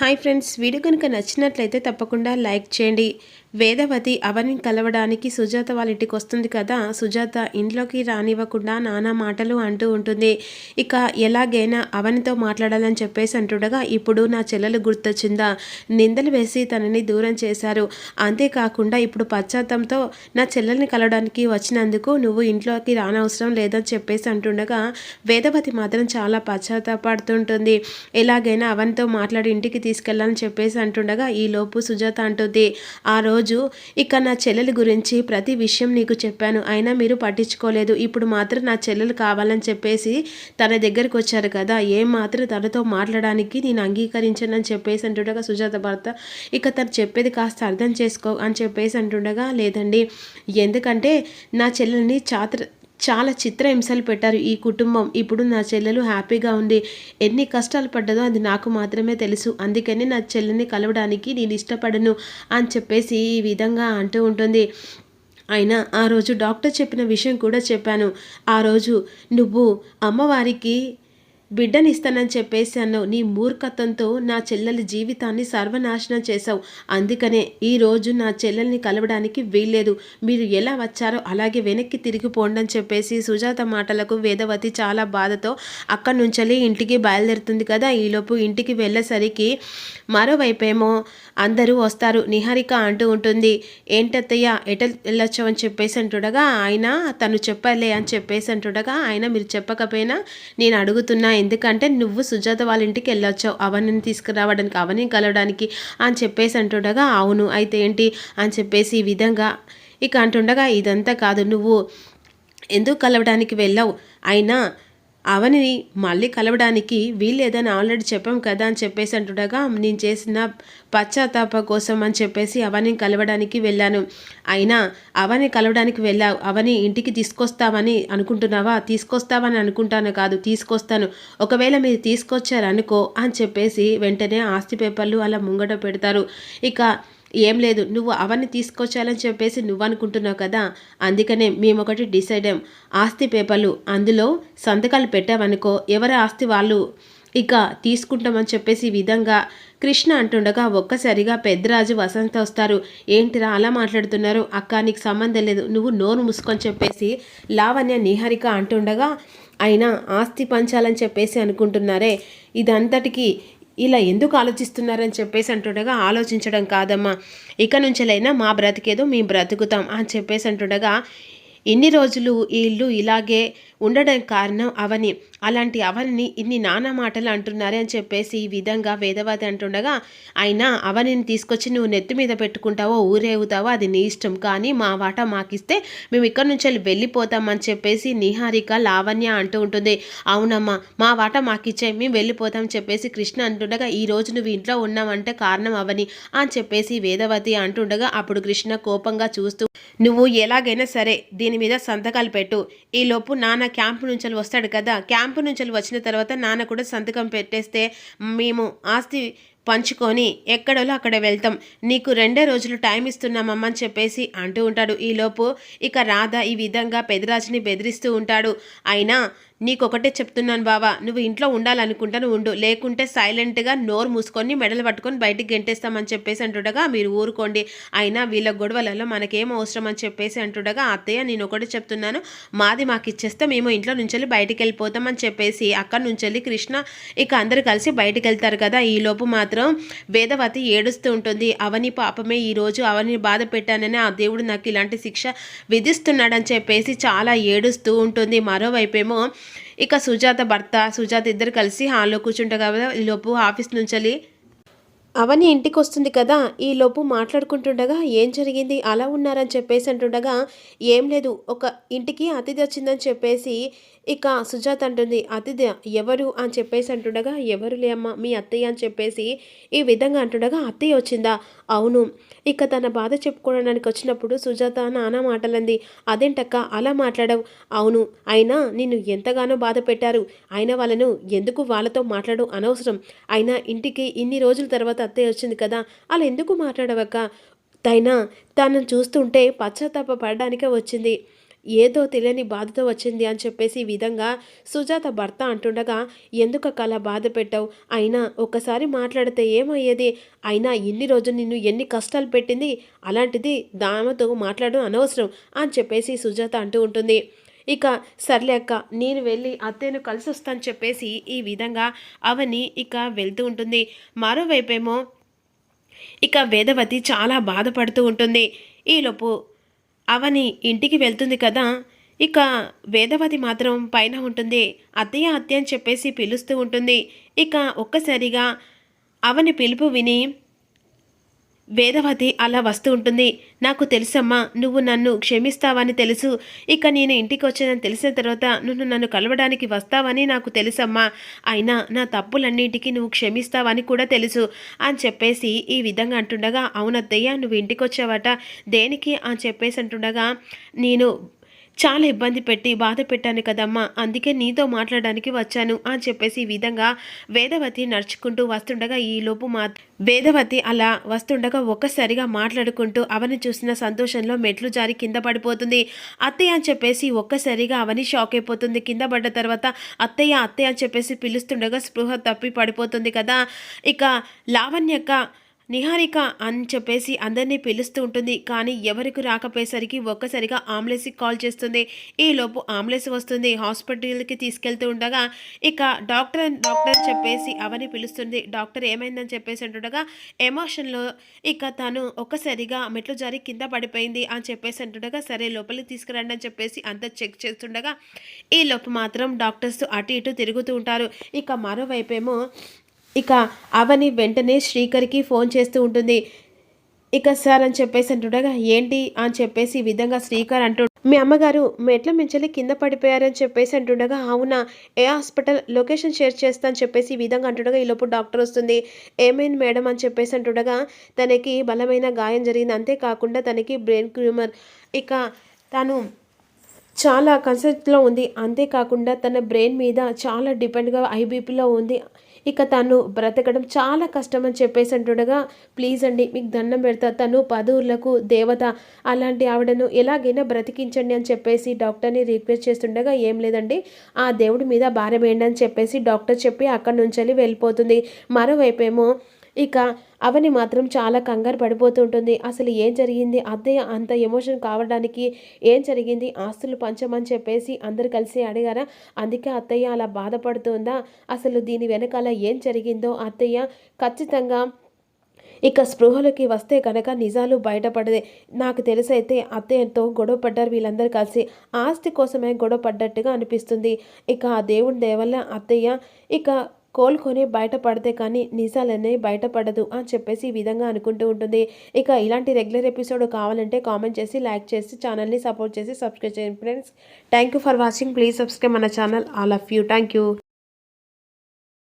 Hi friends video కనుక నచ్చినట్లయితే తప్పకుండా లైక్ చేయండి. వేదవతి అవని కలవడానికి సుజాత వాళ్ళ ఇంటికి వస్తుంది కదా సుజాత ఇంట్లోకి రానివ్వకుండా నానా మాటలు అంటూ ఉంటుంది. ఇక ఎలాగైనా అవనితో మాట్లాడాలని చెప్పేసి అంటుండగా ఇప్పుడు నా చెల్లెలు గుర్తొచ్చిందా? నిందలు వేసి తనని దూరం చేశారు. అంతేకాకుండా ఇప్పుడు పశ్చాత్తంతో నా చెల్లెల్ని కలవడానికి వచ్చినందుకు నువ్వు ఇంట్లోకి రానవసరం లేదని చెప్పేసి అంటుండగా వేదవతి మాత్రం చాలా పశ్చాత్తాపడుతుంటుంది. ఎలాగైనా అవనితో మాట్లాడి ఇంటికి తీసుకెళ్ళాలని చెప్పేసి అంటుండగా ఈలోపు సుజాత అంటుంది. ఆ రోజు రోజు ఇక నా చెల్లెల గురించి ప్రతి విషయం నీకు చెప్పాను. అయినా మీరు పట్టించుకోలేదు. ఇప్పుడు మాత్రం నా చెల్లెలు కావాలని చెప్పేసి తన దగ్గరకు వచ్చారు కదా. ఏం మాత్రం తనతో మాట్లాడడానికి నేను అంగీకరించానని చెప్పేసి అంటుండగా సుజాత భర్త ఇక తను చెప్పేది కాస్త అర్థం చేసుకో అని చెప్పేసి అంటుండగా లేదండి. ఎందుకంటే నా చెల్లెల్ని చాత్ర చాలా చిత్ర హింసలు పెట్టారు ఈ కుటుంబం. ఇప్పుడు నా చెల్లెలు హ్యాపీగా ఉంది. ఎన్ని కష్టాలు పడ్డదో అది నాకు మాత్రమే తెలుసు. అందుకని నా చెల్లెని కలవడానికి నేను ఇష్టపడను అని చెప్పేసి ఈ విధంగా అంటూ ఉంటుంది. అయినా ఆ రోజు డాక్టర్ చెప్పిన విషయం కూడా చెప్పాను. ఆ రోజు నువ్వు అమ్మవారికి బిడ్డనిస్తానని చెప్పేశాను నీ మూర్ఖత్వంతో నా చెల్లెలి జీవితాన్ని సర్వనాశనం చేశావు. అందుకనే ఈరోజు నా చెల్లెల్ని కలవడానికి వీల్లేదు. మీరు ఎలా వచ్చారో అలాగే వెనక్కి తిరిగిపోండి అని చెప్పేసి సుజాత మాటలకు వేదవతి చాలా బాధతో అక్కడి నుంచి ఇంటికి బయలుదేరుతుంది కదా. ఈలోపు ఇంటికి వెళ్ళేసరికి మరోవైపేమో అందరూ వస్తారు. నిహారిక అంటూ ఉంటుంది ఏంటత్తయ్య ఎట వెళ్ళొచ్చు అని చెప్పేసి అంటుండగా ఆయన తను చెప్పలే అని చెప్పేసి అంటుండగా ఆయన మీరు చెప్పకపోయినా నేను అడుగుతున్నా ఎందుకంటే నువ్వు సుజాత వాళ్ళ ఇంటికి వెళ్ళొచ్చావు. అవన్నీ తీసుకురావడానికి అవని కలవడానికి అని చెప్పేసి అంటుండగా అవును అయితే ఏంటి? అని చెప్పేసి ఈ విధంగా ఇక అంటుండగా ఇదంతా కాదు నువ్వు ఎందుకు కలవడానికి వెళ్ళావు? అయినా అవని మళ్ళీ కలవడానికి వీల్లేదని ఆల్రెడీ చెప్పాం కదా అని చెప్పేసి అంటుండగా నేను చేసిన పశ్చాత్తాప కోసం అని చెప్పేసి అవని కలవడానికి వెళ్ళాను. అయినా అవని కలవడానికి వెళ్ళావు అవని ఇంటికి తీసుకొస్తావని అనుకుంటున్నావా? తీసుకొస్తావని అనుకుంటాను కాదు తీసుకొస్తాను. ఒకవేళ మీరు తీసుకొచ్చారనుకో అని చెప్పేసి వెంటనే ఆస్తి పేపర్లు అలా ముంగట పెడతారు. ఇక ఏం లేదు నువ్వు అవన్నీ తీసుకొచ్చాలని చెప్పేసి నువ్వు అనుకుంటున్నావు కదా? అందుకనే మేము ఒకటి డిసైడ్ అయ్యాం. ఆస్తి పేపర్లు అందులో సంతకాలు పెట్టామనుకో ఎవరి ఆస్తి వాళ్ళు ఇక తీసుకుంటామని చెప్పేసి విధంగా కృష్ణ అంటుండగా ఒక్కసారిగా పెద్దరాజు వసంత వస్తారు. ఏంటిరా అలా మాట్లాడుతున్నారు? అక్క నీకు సంబంధం లేదు నువ్వు నోరు మూసుకొని చెప్పేసి లావణ్య నిహారిక అంటుండగా అయినా ఆస్తి పంచాలని చెప్పేసి అనుకుంటున్నారే. ఇదంతటికి ఇలా ఎందుకు ఆలోచిస్తున్నారని చెప్పేసి అంటుండగా ఆలోచించడం కాదమ్మా. ఇక నుంచెలైనా మా బ్రతికేదో మేము బ్రతుకుతాం అని చెప్పేసి అంటుండగా ఇన్ని రోజులు ఈ ఇల్లు ఇలాగే ఉండడం కారణం అవని. అలాంటి అవనిని ఇన్ని నానా మాటలు అంటున్నారే అని చెప్పేసి ఈ విధంగా వేదవాది అంటుండగా అయినా అవనిని తీసుకొచ్చి నువ్వు నెత్తి మీద పెట్టుకుంటావో ఊరేగుతావో అది నీ ఇష్టం. కానీ మా వాట మాకిస్తే మేము ఇక్కడి నుంచి వెళ్ళిపోతామని చెప్పేసి నిహారిక లావణ్య అంటూ ఉంటుంది. అవునమ్మా మా వాట మాకిచ్చే మేము వెళ్ళిపోతాం చెప్పేసి కృష్ణ అంటుండగా ఈ రోజు నువ్వు ఇంట్లో ఉన్నావంటే కారణం అవని అని చెప్పేసి వేదవతి అంటుండగా అప్పుడు కృష్ణ కోపంగా చూస్తూ నువ్వు ఎలాగైనా సరే దీని మీద సంతకాలు పెట్టు. ఈలోపు నాన్న క్యాంపు నుంచి వస్తాడు కదా. క్యాంపు నుంచి వచ్చిన తర్వాత నాన్న కూడా సంతకం పెట్టేస్తే మేము ఆస్తి పంచుకొని ఎక్కడోలో అక్కడ వెళ్తాం. నీకు రెండే రోజులు టైం ఇస్తున్నామమ్మని చెప్పేసి అంటూ ఉంటాడు. ఈలోపు ఇక రాధ ఈ విధంగా పెదరాజుని బెదిరిస్తూ ఉంటాడు. అయినా నీకొకటే చెప్తున్నాను బావా నువ్వు ఇంట్లో ఉండాలనుకుంటాను ఉండు. లేకుంటే సైలెంట్గా నోరు మూసుకొని మెడలు పట్టుకొని బయటికి గెంటేస్తామని చెప్పేసి అంటుండగా మీరు ఊరుకోండి. అయినా వీళ్ళ గొడవలలో మనకేం అవసరం అని చెప్పేసి అంటుండగా అత్తయ్య నేను ఒకటి చెప్తున్నాను. మాది మాకు ఇచ్చేస్తే మేము ఇంట్లో నుంచి బయటికి వెళ్ళిపోతామని చెప్పేసి అక్కడి నుంచి కృష్ణ ఇక అందరు కలిసి బయటికి వెళ్తారు కదా ఈలోపు మాత్రం వేదవతి ఏడుస్తూ ఉంటుంది. అవని పాపమే ఈరోజు అవని బాధ పెట్టానని ఆ దేవుడు నాకు ఇలాంటి శిక్ష విధిస్తున్నాడని చెప్పేసి చాలా ఏడుస్తూ ఉంటుంది. మరోవైపేమో ఇక సుజాత భర్త సుజాత ఇద్దరు కలిసి హాల్లో కూర్చుంటారు కదా లోపు ఆఫీస్ నుంచి అవని ఇంటికి వస్తుంది కదా ఈ లోపు మాట్లాడుకుంటుండగా ఏం జరిగింది? అలా ఉన్నారని చెప్పేసి అంటుండగా ఏం లేదు ఒక ఇంటికి అతిథి వచ్చిందని చెప్పేసి ఇక సుజాత అంటుంది అతిథి ఎవరు? అని చెప్పేసి అంటుండగా ఎవరు లేమ్మా మీ అత్తయ్య అని చెప్పేసి ఈ విధంగా అంటుండగా అత్తయ్య వచ్చిందా? అవును. ఇక తన బాధ చెప్పుకోవడానికి వచ్చినప్పుడు సుజాత నానా మాటలంది అదేంటక్క అలా మాట్లాడవు. అవును అయినా నిన్ను ఎంతగానో బాధ పెట్టారు అయినా వాళ్ళను ఎందుకు వాళ్ళతో మాట్లాడు అనవసరం? అయినా ఇంటికి ఇన్ని రోజుల తర్వాత అత్తయ్య వచ్చింది కదా అలా ఎందుకు మాట్లాడవక్క? తైనా తనను చూస్తుంటే పశ్చాత్తాప పడడానికే వచ్చింది. ఏదో తెలియని బాధతో వచ్చింది అని చెప్పేసి ఈ విధంగా సుజాత భర్త అంటుండగా ఎందుకు అలా బాధ పెట్టావు? అయినా ఒక్కసారి మాట్లాడితే ఏమయ్యేది? అయినా ఇన్ని రోజులు నిన్ను ఎన్ని కష్టాలు పెట్టింది? అలాంటిది దామతో మాట్లాడడం అనవసరం అని చెప్పేసి సుజాత అంటూ ఉంటుంది. ఇక సర్లే అక్క నేను వెళ్ళి అత్తయ్యను కలిసి వస్తాను చెప్పేసి ఈ విధంగా అవని ఇక వెళ్తూ ఉంటుంది. మరోవైపేమో ఇక వేదవతి చాలా బాధపడుతూ ఉంటుంది. ఈలోపు అవని ఇంటికి వెళ్తుంది కదా. ఇక వేదవతి మాత్రం పైన ఉంటుంది. అత్తయ్య అత్తయ్య అని చెప్పేసి పిలుస్తూ ఉంటుంది. ఇక ఒక్కసారిగా అవని పిలుపు విని వేదవతి అలా వస్తూ ఉంటుంది. నాకు తెలుసమ్మా నువ్వు నన్ను క్షమిస్తావని తెలుసు. ఇక నేను ఇంటికి వచ్చానని తెలిసిన తర్వాత నువ్వు నన్ను కలవడానికి వస్తావని నాకు తెలుసమ్మా. అయినా నా తప్పులన్నింటికి నువ్వు క్షమిస్తావని కూడా తెలుసు. అని చెప్పేసి ఈ విధంగా అంటుండగా అవునద్దయ్యా నువ్వు ఇంటికి వచ్చావట దేనికి? అని చెప్పేసి అంటుండగా నేను చాలా ఇబ్బంది పెట్టి బాధ పెట్టాను కదమ్మా అందుకే నీతో మాట్లాడడానికి వచ్చాను అని చెప్పేసి ఈ విధంగా వేదవతి నడుచుకుంటూ వస్తుండగా ఈ లోపు మా వేదవతి అలా వస్తుండగా ఒక్కసారిగా మాట్లాడుకుంటూ అవని చూసిన సంతోషంలో మెట్లు జారి కింద పడిపోతుంది. అత్తయ్య అని చెప్పేసి ఒక్కసారిగా అవని షాక్ అయిపోతుంది. కింద పడ్డ తర్వాత అత్తయ్య అత్తయ్య అని చెప్పేసి పిలుస్తుండగా స్పృహ తప్పి పడిపోతుంది కదా. ఇక లావణ్యక్క నిహారిక అని చెప్పేసి అందరినీ పిలుస్తూ ఉంటుంది. కానీ ఎవరికి రాకపోయేసరికి ఒక్కసారిగా ఆంబులెన్స్కి కాల్ చేస్తుంది. ఈలోపు ఆంబులెన్స్ వస్తుంది. హాస్పిటల్కి తీసుకెళ్తూ ఉండగా ఇక డాక్టర్ డాక్టర్ చెప్పేసి అవని పిలుస్తుంది. డాక్టర్ ఏమైందని చెప్పేసి అంటుండగా ఎమోషన్లో ఇక తను ఒక్కసారిగా మెట్లు జారి కింద పడిపోయింది అని చెప్పేసి అంటుండగా సరే లోపలికి తీసుకురండి అని చెప్పేసి అంతా చెక్ చేస్తుండగా ఈ లోపు మాత్రం డాక్టర్స్ అటు ఇటు తిరుగుతూ ఉంటారు. ఇక మరోవైపేమో ఇక అవని వెంటనే శ్రీకర్కి ఫోన్ చేస్తూ ఉంటుంది. ఇక సార్ అని చెప్పేసి అంటుండగా ఏంటి? అని చెప్పేసి ఈ విధంగా శ్రీకర్ అంటు మీ అమ్మగారు మెట్ల మించలి కింద పడిపోయారని చెప్పేసి అంటుండగా అవునా ఏ హాస్పిటల్ లొకేషన్ షేర్ చేస్తా అని చెప్పేసి ఈ విధంగా అంటుండగా ఈలోపు డాక్టర్ వస్తుంది. ఏమైంది మేడం? అని చెప్పేసి అంటుండగా తనకి బలమైన గాయం జరిగింది. అంతేకాకుండా తనకి బ్రెయిన్ ట్యూమర్. ఇక తను చాలా కన్సెప్ట్లో ఉంది. అంతేకాకుండా తన బ్రెయిన్ మీద చాలా డిపెండ్గా ఐబీపీలో ఉంది. ఇక తను బ్రతకడం చాలా కష్టం అని చెప్పేసి అంటుండగా ప్లీజ్ అండి మీకు దండం పెడతా. తను పదవులకు దేవత. అలాంటి ఆవిడను ఎలాగైనా బ్రతికించండి అని చెప్పేసి డాక్టర్ని రిక్వెస్ట్ చేస్తుండగా ఏం లేదండి. ఆ దేవుడి మీద భారం వేయండి అని చెప్పేసి డాక్టర్ చెప్పి అక్కడి నుంచి వెళ్ళిపోతుంది. మరోవైపేమో ఇక అవని మాత్రం చాలా కంగారు పడిపోతూ ఉంటుంది అసలు ఏం జరిగింది? అత్తయ్య అంత ఎమోషన్ కావడానికి ఏం జరిగింది? ఆస్తులు పంచమని చెప్పేసి అందరు కలిసి అడిగారా? అందుకే అత్తయ్య అలా బాధపడుతుందా? అసలు దీని వెనకాల ఏం జరిగిందో? అత్తయ్య ఖచ్చితంగా ఇక స్పృహలోకి వస్తే కనుక నిజాలు బయటపడదే. నాకు తెలిసైతే అత్తయ్యతో గొడవ పడ్డారు వీళ్ళందరూ కలిసి. ఆస్తి కోసమే గొడవ పడ్డట్టుగా అనిపిస్తుంది. ఇక ఆ దేవుడి దేవల్ల అత్తయ్య ఇక కోలుకొని బయటపడితే కానీ నిజాలనే బయటపడదు అని చెప్పేసి ఈ విధంగా అనుకుంటూ ఉంటుంది. ఇక ఇలాంటి రెగ్యులర్ ఎపిసోడ్ కావాలంటే కామెంట్ చేసి లైక్ చేసి ఛానల్ని సపోర్ట్ చేసి సబ్స్క్రైబ్ చేయండి. Friends thank you for watching. Please subscribe మన channel. All of you thank you